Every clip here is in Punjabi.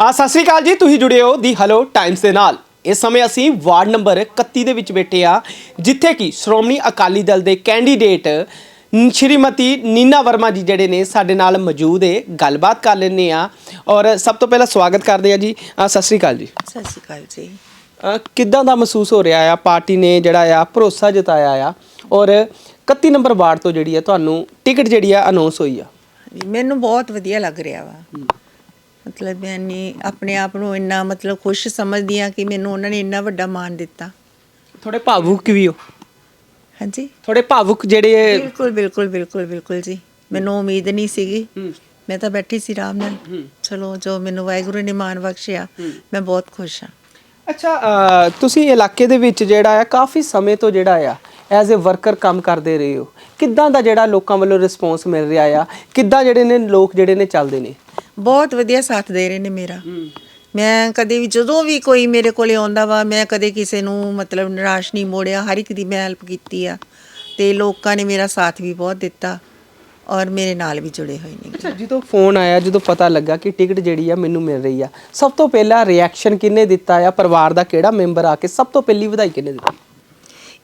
ਆ ਸਤਿ ਸ੍ਰੀ ਅਕਾਲ ਜੀ ਤੁਸੀਂ ਜੁੜੇ ਹੋ ਦੀ ਹਲੋ ਟਾਈਮਸ ਦੇ ਨਾਲ। ਇਸ ਸਮੇਂ ਅਸੀਂ ਵਾਰਡ ਨੰਬਰ 31 ਦੇ ਵਿੱਚ ਬੈਠੇ ਆ ਜਿੱਥੇ ਕਿ ਸ਼੍ਰੋਮਣੀ ਅਕਾਲੀ ਦਲ ਦੇ ਕੈਂਡੀਡੇਟ ਸ਼੍ਰੀਮਤੀ ਨੀਨਾ ਵਰਮਾ ਜੀ ਜਿਹੜੇ ਨੇ ਸਾਡੇ ਨਾਲ ਮੌਜੂਦ ਹੈ ਗੱਲਬਾਤ ਕਰ ਲੈਂਦੇ ਆ ਔਰ ਸਭ ਤੋਂ ਪਹਿਲਾਂ ਸਵਾਗਤ ਕਰਦੇ ਆ ਜੀ। ਅ, ਸਤਿ ਸ੍ਰੀ ਅਕਾਲ ਜੀ। ਸਤਿ ਸ਼੍ਰੀ ਅਕਾਲ ਜੀ। ਅ, ਕਿੱਦਾਂ ਦਾ ਮਹਿਸੂਸ ਹੋ ਰਿਹਾ ਆ? ਪਾਰਟੀ ਨੇ ਜਿਹੜਾ ਆ ਭਰੋਸਾ ਜਤਾਇਆ ਆ। ਔਰ 31 ਨੰਬਰ ਵਾਰਡ ਤੋਂ ਜਿਹੜੀ ਆ ਤੁਹਾਨੂੰ ਟਿਕਟ ਜਿਹੜੀ ਆ ਅਨਾਉਂਸ ਹੋਈ ਆ। ਜੀ, ਮੈਨੂੰ ਬਹੁਤ ਵਧੀਆ ਲੱਗ ਰਿਹਾ ਵਾ। ਮਤਲਬ ਨਹੀਂ ਆਪਣੇ ਆਪ ਨੂੰ ਇੰਨਾ ਮਤਲਬ ਖੁਸ਼ ਸਮਝਦੀ ਆ ਕਿ ਮੈਨੂੰ ਉਹਨਾਂ ਨੇ ਇੰਨਾ ਵੱਡਾ ਮਾਣ ਦਿੱਤਾ। ਥੋੜੇ ਭਾਵੁਕ ਵੀ ਹੋ। ਹਾਂਜੀ? ਥੋੜੇ ਭਾਵੁਕ ਜਿਹੜੇ ਬਿਲਕੁਲ ਬਿਲਕੁਲ ਬਿਲਕੁਲ ਬਿਲਕੁਲ ਜੀ। ਮੈਨੂੰ ਉਮੀਦ ਨਹੀਂ ਸੀਗੀ। ਮੈਂ ਤਾਂ ਬੈਠੀ ਸੀ ਆਰਾਮ ਨਾਲ। ਚਲੋ ਜੋ ਮੈਨੂੰ ਵਾਹਿਗੁਰੂ ਨੇ ਮਾਣ ਬਖਸ਼ਿਆ ਮੈਂ ਬਹੁਤ ਖੁਸ਼ ਹਾਂ। ਅੱਛਾ ਤੁਸੀਂ ਇਲਾਕੇ ਦੇ ਵਿੱਚ ਜਿਹੜਾ ਆ ਕਾਫੀ ਸਮੇਂ ਤੋਂ ਜਿਹੜਾ ਆ ਐਜ਼ ਅ ਵਰਕਰ ਕੰਮ ਕਰਦੇ ਰਹੇ ਹੋ। ਕਿੱਦਾਂ ਦਾ ਜਿਹੜਾ ਲੋਕਾਂ ਵੱਲੋਂ ਰਿਸਪੌਂਸ ਮਿਲ ਰਿਹਾ ਆ? ਕਿੱਦਾਂ ਜਿਹੜੇ ਨੇ ਲੋਕ ਜਿਹੜੇ ਨੇ ਚੱਲਦੇ ਨੇ? ਬਹੁਤ ਵਧੀਆ ਸਾਥ ਦੇ ਰਹੇ ਨੇ ਮੇਰਾ। ਮੈਂ ਕਦੇ ਵੀ ਜਦੋਂ ਵੀ ਕੋਈ ਮੇਰੇ ਕੋਲੇ ਆਉਂਦਾ ਵਾ ਮੈਂ ਕਦੇ ਕਿਸੇ ਨੂੰ ਮਤਲਬ ਨਿਰਾਸ਼ ਨਹੀਂ ਮੋੜਿਆ ਹਰ ਇੱਕ ਦੀ ਮੈਂ ਹੈਲਪ ਕੀਤੀ ਆ। ਤੇ ਲੋਕਾਂ ਨੇ ਮੇਰਾ ਸਾਥ ਵੀ ਬਹੁਤ ਦਿੱਤਾ ਔਰ ਮੇਰੇ ਨਾਲ ਵੀ ਜੁੜੇ ਹੋਏ ਨੇ। ਅੱਛਾ ਜਦੋਂ ਫੋਨ ਆਇਆ ਜਦੋਂ ਪਤਾ ਲੱਗਾ ਕਿ ਟਿਕਟ ਜਿਹੜੀ ਆ ਮੈਨੂੰ ਮਿਲ ਰਹੀ ਆ ਸਭ ਤੋਂ ਪਹਿਲਾਂ ਰਿਐਕਸ਼ਨ ਕਿੰਨੇ ਦਿੱਤਾ ਆ? ਪਰਿਵਾਰ ਦਾ ਕਿਹੜਾ ਮੈਂਬਰ ਆ ਕੇ ਸਭ ਤੋਂ ਪਹਿਲੀ ਵਧਾਈ ਕਿੰਨੇ ਦਿੱਤੀ?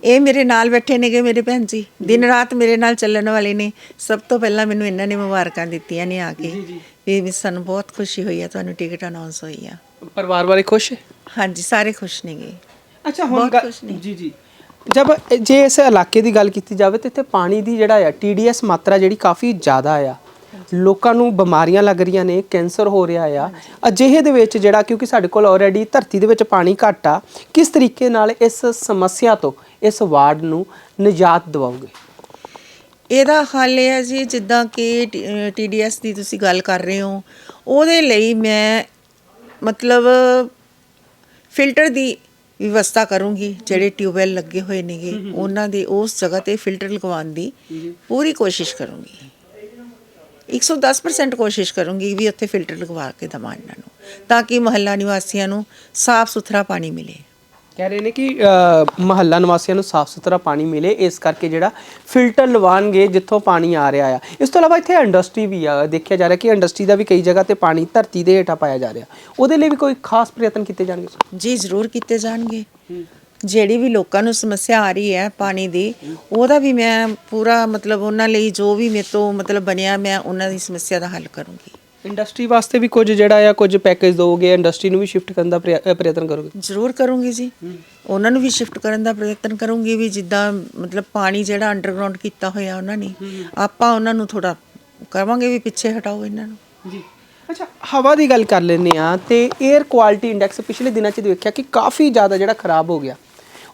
ਇਹ ਮੇਰੇ ਨਾਲ ਬੈਠੇ ਨੇਗੇ ਮੇਰੇ ਭੈਣ ਜੀ। ਦਿਨ ਰਾਤ ਮੇਰੇ ਨਾਲ ਚੱਲਣ ਵਾਲੇ ਨੇ। ਸਭ ਤੋਂ ਪਹਿਲਾਂ ਮੈਨੂੰ ਇਹਨਾਂ ਨੇ ਮੁਬਾਰਕਾਂ ਦਿੱਤੀਆਂ ਨੇ ਆ ਕੇ। ਵੀ ਵੀ ਸਾਨੂੰ ਬਹੁਤ ਖੁਸ਼ੀ ਹੋਈ ਆ ਤੁਹਾਨੂੰ ਟਿਕਟ ਅਨਾਉਂਸ ਹੋਈ ਆ। ਪਰਿਵਾਰ ਬਾਰੇ ਖੁਸ਼? ਹੈ ਹਾਂਜੀ ਸਾਰੇ ਖੁਸ਼ ਨੇਗੇ। ਅੱਛਾ ਹੁਣ ਬਹੁਤ ਗੱਲ- ਖੁਸ਼ ਨੇ। ਜੀ ਜੀ। ਜਬ ਜੇ ਇਸ ਇਲਾਕੇ ਦੀ ਗੱਲ ਕੀਤੀ ਜਾਵੇ ਤੇ ਇੱਥੇ ਪਾਣੀ ਦੀ ਜਿਹੜਾ ਆ ਟੀਡੀਐਸ ਮਾਤਰਾ ਜਿਹੜੀ ਕਾਫੀ ਜ਼ਿਆਦਾ ਆ। ਲੋਕਾਂ ਨੂੰ ਬਿਮਾਰੀਆਂ ਲੱਗ ਰਹੀਆਂ ਨੇ, ਕੈਂਸਰ ਹੋ ਰਿਹਾ ਆ। ਅਜਿਹੇ ਦੇ ਵਿੱਚ ਜਿਹੜਾ ਕਿਉਂਕਿ ਸਾਡੇ ਕੋਲ ਆਲਰੇਡੀ ਧਰਤੀ ਦੇ ਵਿੱਚ ਪਾਣੀ ਘੱਟ ਆ, ਕਿਸ ਤਰੀਕੇ ਨਾਲ ਇਸ ਸਮੱਸਿਆ ਤੋਂ, ਇਸ ਵਾਰਡ ਨੂੰ ਨਿਜਾਤ ਦਿਵਾਓਗੇ? ਇਹਦਾ ਹੱਲ ਇਹ ਹੈ ਜੀ, ਜਿੱਦਾਂ ਕਿ ਟੀਡੀਐਸ ਦੀ ਤੁਸੀਂ ਗੱਲ ਕਰ ਰਹੇ ਹੋ, ਉਹਦੇ ਲਈ ਮੈਂ ਮਤਲਬ ਫਿਲਟਰ ਦੀ ਵਿਵਸਥਾ ਕਰੂੰਗੀ, ਜਿਹੜੇ ਟਿਊਬਵੈਲ ਲੱਗੇ ਹੋਏ ਨੇਗੇ, ਉਹਨਾਂ ਦੇ ਉਸ ਜਗ੍ਹਾ ਤੇ ਫਿਲਟਰ ਲਗਵਾਉਣ ਦੀ ਪੂਰੀ ਕੋਸ਼ਿਸ਼ ਕਰੂੰਗੀ। 110% ਕੋਸ਼ਿਸ਼ ਕਰੂੰਗੀ ਵੀ ਉੱਥੇ ਫਿਲਟਰ ਲਗਵਾ ਕੇ ਦਵਾਂ ਇਹਨਾਂ ਨੂੰ ਤਾਂ ਕਿ ਮਹੱਲਾ ਨਿਵਾਸੀਆਂ ਨੂੰ ਸਾਫ਼ ਸੁਥਰਾ ਪਾਣੀ ਮਿਲੇ। ਕਹਿ ਰਹੇ ਨੇ ਕਿ ਮਹੱਲਾ ਨਿਵਾਸੀਆਂ ਨੂੰ ਸਾਫ਼ ਸੁਥਰਾ ਪਾਣੀ ਮਿਲੇ ਇਸ ਕਰਕੇ ਜਿਹੜਾ ਫਿਲਟਰ ਲਵਾਉਣਗੇ ਜਿੱਥੋਂ ਪਾਣੀ ਆ ਰਿਹਾ ਆ। ਇਸ ਤੋਂ ਇਲਾਵਾ ਇੱਥੇ ਇੰਡਸਟਰੀ ਵੀ ਆ ਦੇਖਿਆ ਜਾ ਰਿਹਾ ਕਿ ਇੰਡਸਟਰੀ ਦਾ ਵੀ ਕਈ ਜਗ੍ਹਾ ਤੇ ਪਾਣੀ ਧਰਤੀ ਦੇ ਹੇਠਾਂ ਪਾਇਆ ਜਾ ਰਿਹਾ। ਉਹਦੇ ਲਈ ਵੀ ਕੋਈ ਖਾਸ ਪ੍ਰਯਤਨ ਕੀਤੇ ਜਾਣਗੇ ਜੀ ਜ਼ਰੂਰ ਕੀਤੇ ਜਾਣਗੇ। ਜਿਹੜੀ ਵੀ ਲੋਕਾਂ ਨੂੰ ਸਮੱਸਿਆ ਆ ਰਹੀ ਹੈ ਪਾਣੀ ਦੀ ਉਹਦਾ ਵੀ ਮੈਂ ਪੂਰਾ ਮਤਲਬ ਉਹਨਾਂ ਲਈ ਜੋ ਵੀ ਮੇਰੇ ਤੋਂ ਮਤਲਬ ਬਣਿਆ ਮੈਂ ਉਹਨਾਂ ਦੀ ਸਮੱਸਿਆ ਦਾ ਹੱਲ ਕਰੂੰਗੀ। ਇੰਡਸਟਰੀ ਵਾਸਤੇ ਵੀ ਕੁਝ ਜਿਹੜਾ ਆ ਕੁਝ ਪੈਕੇਜ ਦੋਗੇ ਇੰਡਸਟਰੀ ਨੂੰ ਵੀ ਸ਼ਿਫਟ ਕਰਨ ਦਾ ਪ੍ਰਯਤਨ ਕਰੋਗੇ? ਜ਼ਰੂਰ ਕਰੂੰਗੀ ਜੀ। ਉਹਨਾਂ ਨੂੰ ਵੀ ਸ਼ਿਫਟ ਕਰਨ ਦਾ ਪ੍ਰਯਤਨ ਕਰੂੰਗੀ ਵੀ ਜਿੱਦਾਂ ਮਤਲਬ ਪਾਣੀ ਜਿਹੜਾ ਅੰਡਰਗਰਾਉਂਡ ਕੀਤਾ ਹੋਇਆ ਉਹਨਾਂ ਨੇ ਆਪਾਂ ਉਹਨਾਂ ਨੂੰ ਥੋੜਾ ਕਰਾਂਗੇ ਵੀ ਪਿੱਛੇ ਹਟਾਓ ਇਹਨਾਂ ਨੂੰ। ਜੀ। ਅੱਛਾ ਹਵਾ ਦੀ ਗੱਲ ਕਰ ਲੈਂਦੇ ਆ ਤੇ 에ਅਰ ਕੁਆਲਿਟੀ ਇੰਡੈਕਸ ਪਿਛਲੇ ਦਿਨਾਂ 'ਚ ਦੇਖਿਆ ਕਿ ਕਾਫੀ ਜ਼ਿਆਦਾ ਜਿਹੜਾ ਖਰਾਬ ਹੋ ਗਿਆ।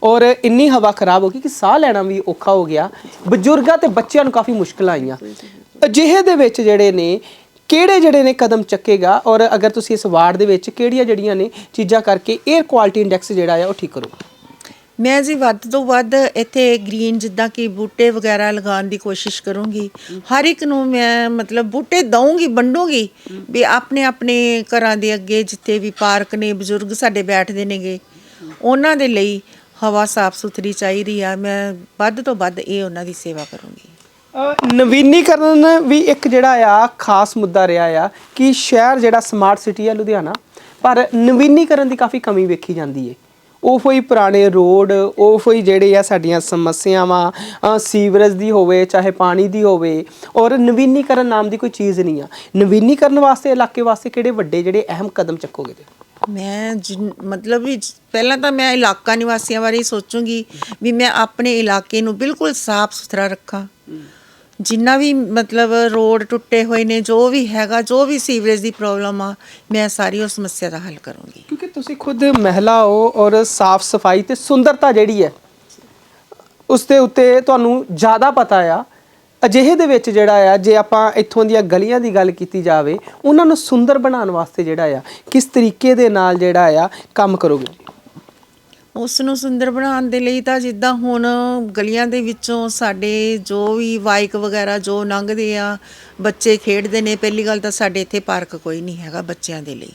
ਔਰ ਇੰਨੀ ਹਵਾ ਖਰਾਬ ਹੋ ਗਈ ਕਿ ਸਾਹ ਲੈਣਾ ਵੀ ਔਖਾ ਹੋ ਗਿਆ। ਬਜ਼ੁਰਗਾਂ ਤੇ ਬੱਚਿਆਂ ਨੂੰ ਕਾਫੀ ਮੁਸ਼ਕਲਾਂ ਆਈਆਂ। ਅਜਿਹੇ ਦੇ ਵਿੱਚ ਜਿਹੜੇ ਨੇ, ਕਿਹੜੇ ਜਿਹੜੇ ਨੇ ਕਦਮ ਚੱਕੇਗਾ? ਔਰ ਅਗਰ ਤੁਸੀਂ ਇਸ ਵਾਰਡ ਦੇ ਵਿੱਚ ਕਿਹੜੀਆਂ ਜਿਹੜੀਆਂ ਨੇ ਚੀਜ਼ਾਂ ਕਰਕੇ 에ਅਰ ਕੁਆਲਿਟੀ ਇੰਡੈਕਸ ਜਿਹੜਾ ਆ, ਉਹ ਠੀਕ ਕਰੋ। ਮੈਂ ਜੀ ਵੱਧ ਤੋਂ ਵੱਧ ਇੱਥੇ ਗ੍ਰੀਨ ਜਿੱਦਾਂ ਕਿ ਬੂਟੇ ਵਗੈਰਾ ਲਗਾਉਣ ਦੀ ਕੋਸ਼ਿਸ਼ ਕਰੂੰਗੀ। ਹਰ ਇੱਕ ਨੂੰ ਮੈਂ ਮਤਲਬ ਬੂਟੇ ਦਊਂਗੀ, ਵੰਡੂੰਗੀ। ਵੀ ਆਪਣੇ ਆਪਣੇ ਘਰਾਂ ਦੇ ਅੱਗੇ ਜਿੱਥੇ ਵੀ ਪਾਰਕ ਨੇ, ਬਜ਼ੁਰਗ ਸਾਡੇ ਬੈਠਦੇ ਨੇਗੇ, ਉਹਨਾਂ ਦੇ ਲਈ ਹਵਾ ਸਾਫ਼ ਸੁਥਰੀ ਚਾਹੀਦੀ ਆ ਮੈਂ ਵੱਧ ਤੋਂ ਵੱਧ ਇਹ ਉਹਨਾਂ ਦੀ ਸੇਵਾ ਕਰੂੰਗੀ। ਅ, ਨਵੀਨੀਕਰਨ ਵੀ ਇੱਕ ਜਿਹੜਾ ਆ ਖਾਸ ਮੁੱਦਾ ਰਿਹਾ ਆ ਕਿ ਸ਼ਹਿਰ ਜਿਹੜਾ ਸਮਾਰਟ ਸਿਟੀ ਆ ਲੁਧਿਆਣਾ ਪਰ ਨਵੀਨੀਕਰਨ ਦੀ ਕਾਫੀ ਕਮੀ ਵੇਖੀ ਜਾਂਦੀ ਏ। ਉਹ ਹੀ ਪੁਰਾਣੇ ਰੋਡ ਉਹ ਹੀ ਜਿਹੜੇ ਆ ਸਾਡੀਆਂ ਸਮੱਸਿਆਵਾਂ ਅ, ਸੀਵਰੇਜ ਦੀ ਹੋਵੇ ਚਾਹੇ ਪਾਣੀ ਦੀ ਹੋਵੇ ਔਰ ਨਵੀਨੀਕਰਨ ਨਾਮ ਦੀ ਕੋਈ ਚੀਜ਼ ਨਹੀਂ ਆ। ਨਵੀਨੀਕਰਨ ਵਾਸਤੇ ਇਲਾਕੇ ਵਾਸਤੇ ਕਿਹੜੇ ਵੱਡੇ ਜਿਹੜੇ ਅਹਿਮ ਕਦਮ ਚੱਕੋਗੇ ਤੇ ਮੈਂ ਜਿਨ- ਮਤਲਬ ਵੀ ਪਹਿਲਾਂ ਤਾਂ ਮੈਂ ਇਲਾਕਾ ਨਿਵਾਸੀਆਂ ਬਾਰੇ ਹੀ ਸੋਚੂੰਗੀ ਵੀ ਮੈਂ ਆਪਣੇ ਇਲਾਕੇ ਨੂੰ ਬਿਲਕੁਲ ਸਾਫ਼ ਸੁਥਰਾ ਰੱਖਾਂ। ਜਿੰਨਾ ਵੀ ਮਤਲਬ ਰੋਡ ਟੁੱਟੇ ਹੋਏ ਨੇ, ਜੋ ਵੀ ਹੈਗਾ, ਜੋ ਵੀ ਸੀਵਰੇਜ ਦੀ ਪ੍ਰੋਬਲਮ ਆ, ਮੈਂ ਸਾਰੀ ਉਹ ਸਮੱਸਿਆ ਦਾ ਹੱਲ ਕਰੂੰਗੀ। ਕਿਉਂਕਿ ਤੁਸੀਂ ਖੁਦ ਮਹਿਲਾ ਹੋ ਔਰ ਸਾਫ਼ ਸਫ਼ਾਈ ਤੇ ਸੁੰਦਰਤਾ ਜਿਹੜੀ ਹੈ, ਉਸ ਦੇ ਉੱਤੇ ਤੁਹਾਨੂੰ ਜ਼ਿਆਦਾ ਪਤਾ ਆ ਅਜਿਹੇ ਦੇ ਵਿੱਚ ਜਿਹੜਾ ਆ, ਜੇ ਆਪਾਂ ਇੱਥੋਂ ਦੀਆਂ ਗਲੀਆਂ ਦੀ ਗੱਲ ਕੀਤੀ ਜਾਵੇ, ਉਹਨਾਂ ਨੂੰ ਸੁੰਦਰ ਬਣਾਉਣ ਵਾਸਤੇ ਜਿਹੜਾ ਆ, ਕਿਸ ਤਰੀਕੇ ਦੇ ਨਾਲ ਜਿਹੜਾ ਆ ਕੰਮ ਕਰੋਗੇ? ਉਸ ਨੂੰ ਸੁੰਦਰ ਬਣਾਉਣ ਦੇ ਲਈ ਤਾਂ ਜਿੱਦਾਂ ਹੁਣ ਗਲੀਆਂ ਦੇ ਵਿੱਚੋਂ ਸਾਡੇ ਜੋ ਵੀ ਬਾਈਕ ਵਗੈਰਾ ਜੋ ਲੰਘਦੇ ਆ, ਬੱਚੇ ਖੇਡਦੇ ਨੇ, ਪਹਿਲੀ ਗੱਲ ਤਾਂ ਸਾਡੇ ਇੱਥੇ ਪਾਰਕ ਕੋਈ ਨਹੀਂ ਹੈਗਾ ਬੱਚਿਆਂ ਦੇ ਲਈ।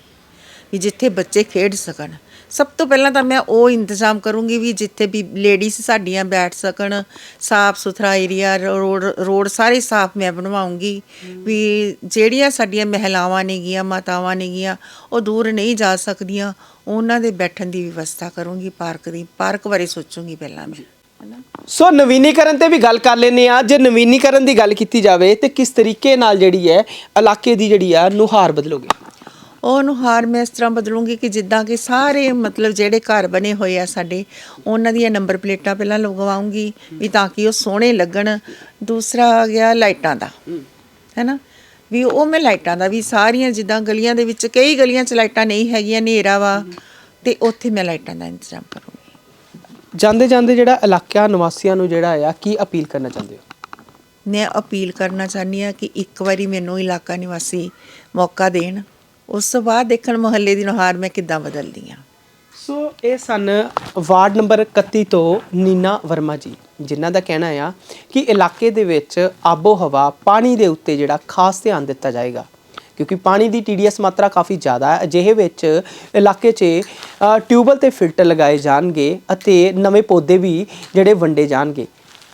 ਵੀ ਜਿੱਥੇ ਬੱਚੇ ਖੇਡ ਸਕਣ ਸਭ ਤੋਂ ਪਹਿਲਾਂ ਤਾਂ ਮੈਂ ਉਹ ਇੰਤਜ਼ਾਮ ਕਰੂੰਗੀ ਵੀ ਜਿੱਥੇ ਵੀ ਲੇਡੀਜ਼ ਸਾਡੀਆਂ ਬੈਠ ਸਕਣ, ਸਾਫ਼ ਸੁਥਰਾ ਏਰੀਆ ਰੋਡ ਰੋਡ ਸਾਰੇ ਸਾਫ਼ ਮੈਂ ਬਣਵਾਉਂਗੀ। ਵੀ ਜਿਹੜੀਆਂ ਸਾਡੀਆਂ ਮਹਿਲਾਵਾਂ ਨੇਗੀਆਂ, ਮਾਤਾਵਾਂ ਨੇਗੀਆਂ, ਉਹ ਦੂਰ ਨਹੀਂ ਜਾ ਸਕਦੀਆਂ। ਉਹਨਾਂ ਦੇ ਬੈਠਣ ਦੀ ਵਿਵਸਥਾ ਕਰੂੰਗੀ ਪਾਰਕ ਦੀ। ਪਾਰਕ ਬਾਰੇ ਸੋਚੂੰਗੀ ਪਹਿਲਾਂ ਮੈਂ। ਹਨਾ? ਸੋ ਨਵੀਨੀਕਰਨ ਤੇ ਵੀ ਗੱਲ ਕਰ ਲੈਨੇ ਆ ਜੇ ਨਵੀਨੀਕਰਨ ਦੀ ਗੱਲ ਕੀਤੀ ਜਾਵੇ ਤੇ ਕਿਸ ਤਰੀਕੇ ਨਾਲ ਜਿਹੜੀ ਹੈ ਇਲਾਕੇ ਦੀ ਜਿਹੜੀ ਆ, ਨੁਹਾਰ ਬਦਲੋਗੇ? ਉਹਨੂੰ ਹਾਰ ਮੈਂ ਇਸ ਤਰ੍ਹਾਂ ਬਦਲੂੰਗੀ ਕਿ ਜਿੱਦਾਂ ਕਿ ਸਾਰੇ ਮਤਲਬ ਜਿਹੜੇ ਘਰ ਬਣੇ ਹੋਏ ਆ ਸਾਡੇ ਉਹਨਾਂ ਦੀਆਂ ਨੰਬਰ ਪਲੇਟਾਂ ਪਹਿਲਾਂ ਲਗਵਾਉਂਗੀ ਵੀ ਤਾਂ ਕਿ ਉਹ ਸੋਹਣੇ ਲੱਗਣ। ਦੂਸਰਾ ਆ ਗਿਆ ਲਾਈਟਾਂ ਦਾ ਹੈਨਾ? ਵੀ ਉਹ ਮੈਂ ਲਾਈਟਾਂ ਦਾ ਵੀ ਸਾਰੀਆਂ ਜਿੱਦਾਂ ਗਲੀਆਂ ਦੇ ਵਿੱਚ ਕਈ ਗਲੀਆਂ 'ਚ ਲਾਈਟਾਂ ਨਹੀਂ ਹੈਗੀਆਂ ਹਨੇਰਾ ਵਾ ਤੇ ਉੱਥੇ ਮੈਂ ਲਾਈਟਾਂ ਦਾ ਇੰਤਜ਼ਾਮ ਕਰੂੰਗੀ। ਜਾਂਦੇ ਜਾਂਦੇ ਜਿਹੜਾ ਇਲਾਕਿਆਂ ਨਿਵਾਸੀਆਂ ਨੂੰ ਜਿਹੜਾ ਆ ਕੀ ਅਪੀਲ ਕਰਨਾ ਚਾਹੁੰਦੇ ਹੋ? ਮੈਂ ਅਪੀਲ ਕਰਨਾ ਚਾਹੁੰਦੀ ਆ ਕਿ ਇੱਕ ਵਾਰੀ ਮੈਨੂੰ ਇਲਾਕਾ ਨਿਵਾਸੀ ਮੌਕਾ ਦੇਣ। ਉਸ ਤੋਂ ਬਾਅਦ ਦੇਖਣ ਮੁਹੱਲੇ ਦੀ ਨੁਹਾਰ ਮੈਂ ਕਿੱਦਾਂ ਬਦਲਦੀ ਆ ਸੋ ਇਹ ਸਨ ਵਾਰਡ ਨੰਬਰ 31 ਤੋਂ ਨੀਨਾ ਵਰਮਾ ਜੀ ਜਿਨ੍ਹਾਂ ਦਾ ਕਹਿਣਾ ਆ ਕਿ ਇਲਾਕੇ ਦੇ ਵਿੱਚ ਆਬੋ ਹਵਾ ਪਾਣੀ ਦੇ ਉੱਤੇ ਜਿਹੜਾ ਖਾਸ ਧਿਆਨ ਦਿੱਤਾ ਜਾਏਗਾ ਕਿਉਂਕਿ ਪਾਣੀ ਦੀ ਟੀਡੀਐਸ ਮਾਤਰਾ ਕਾਫੀ ਜ਼ਿਆਦਾ ਹੈ। ਅਜਿਹੇ ਵਿੱਚ ਇਲਾਕੇ 'ਚ ਅ, ਟਿਊਬਲ ਤੇ ਫਿਲਟਰ ਲਗਾਏ ਜਾਣਗੇ ਅਤੇ ਨਵੇਂ ਪੌਦੇ ਵੀ ਜਿਹੜੇ ਵੰਡੇ ਜਾਣਗੇ।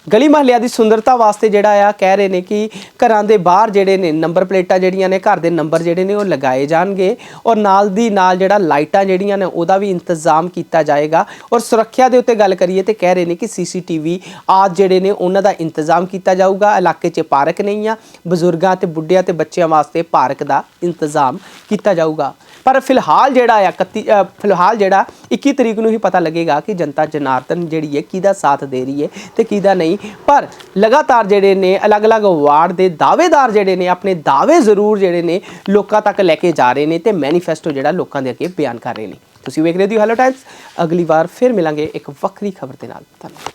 ਗਲੀ ਮਹੱਲਿਆਂ ਦੀ ਸੁੰਦਰਤਾ ਵਾਸਤੇ ਜਿਹੜਾ ਆ ਕਹਿ ਰਹੇ ਨੇ ਕਿ ਘਰਾਂ ਦੇ ਬਾਹਰ ਜਿਹੜੇ ਨੇ ਨੰਬਰ ਪਲੇਟਾਂ ਜਿਹੜੀਆਂ ਨੇ, ਘਰ ਦੇ ਨੰਬਰ ਜਿਹੜੇ ਨੇ ਉਹ ਲਗਾਏ ਜਾਣਗੇ ਔਰ ਨਾਲ ਦੀ ਨਾਲ ਜਿਹੜਾ ਲਾਈਟਾਂ ਜਿਹੜੀਆਂ ਨੇ ਉਹਦਾ ਵੀ ਇੰਤਜ਼ਾਮ ਕੀਤਾ ਜਾਏਗਾ। ਔਰ ਸੁਰੱਖਿਆ ਦੇ ਉੱਤੇ ਗੱਲ ਕਰੀਏ ਤੇ ਕਹਿ ਰਹੇ ਨੇ ਕਿ ਸੀਸੀਟੀਵੀ ਆਦ ਜਿਹੜੇ ਨੇ ਉਹਨਾਂ ਦਾ ਇੰਤਜ਼ਾਮ ਕੀਤਾ ਜਾਊਗਾ। ਇਲਾਕੇ 'ਚ ਪਾਰਕ ਨਹੀਂ ਆ, ਬਜ਼ੁਰਗਾਂ ਤੇ ਬੁੱਢਿਆਂ ਤੇ ਬੱਚਿਆਂ ਵਾਸਤੇ ਪਾਰਕ ਦਾ ਇੰਤਜ਼ਾਮ ਕੀਤਾ ਜਾਊਗਾ। ਪਰ ਫਿਲਹਾਲ ਜਿਹੜਾ ਆ 31 ਫਿਲਹਾਲ ਜਿਹੜਾ 21 ਤਰੀਕ ਨੂੰ ਹੀ ਪਤਾ ਲੱਗੇਗਾ ਕਿ ਜਨਤਾ ਜਨਾਰਦਨ ਜਿਹੜੀ ਹੈ ਕਿਹਦਾ ਸਾਥ ਦੇ ਰਹੀ ਹੈ ਤੇ ਕਿਹਦਾ ਨਹੀਂ। ਨਹੀਂ ਪਰ ਲਗਾਤਾਰ ਜਿਹੜੇ ਨੇ, ਅਲੱਗ-ਅਲੱਗ ਵਾਰਡ ਦੇ ਦਾਅਵੇਦਾਰ ਜਿਹੜੇ ਨੇ, ਆਪਣੇ ਦਾਅਵੇ ਜ਼ਰੂਰ ਜਿਹੜੇ ਨੇ, ਲੋਕਾਂ ਤੱਕ ਲੈ ਕੇ ਜਾ ਰਹੇ ਨੇ ਤੇ ਮੈਨੀਫੈਸਟੋ ਜਿਹੜਾ ਲੋਕਾਂ ਦੇ ਅੱਗੇ ਬਿਆਨ ਕਰ ਰਹੇ ਨੇ। ਤੁਸੀਂ ਵੇਖ ਰਹੇ ਹੋ ਹੈਲੋ ਟਾਈਮਸ ਅਗਲੀ ਵਾਰ ਫਿਰ ਮਿਲਾਂਗੇ ਇੱਕ ਵੱਖਰੀ ਖਬਰ ਦੇ ਨਾਲ। ਧੰਨਵਾਦ।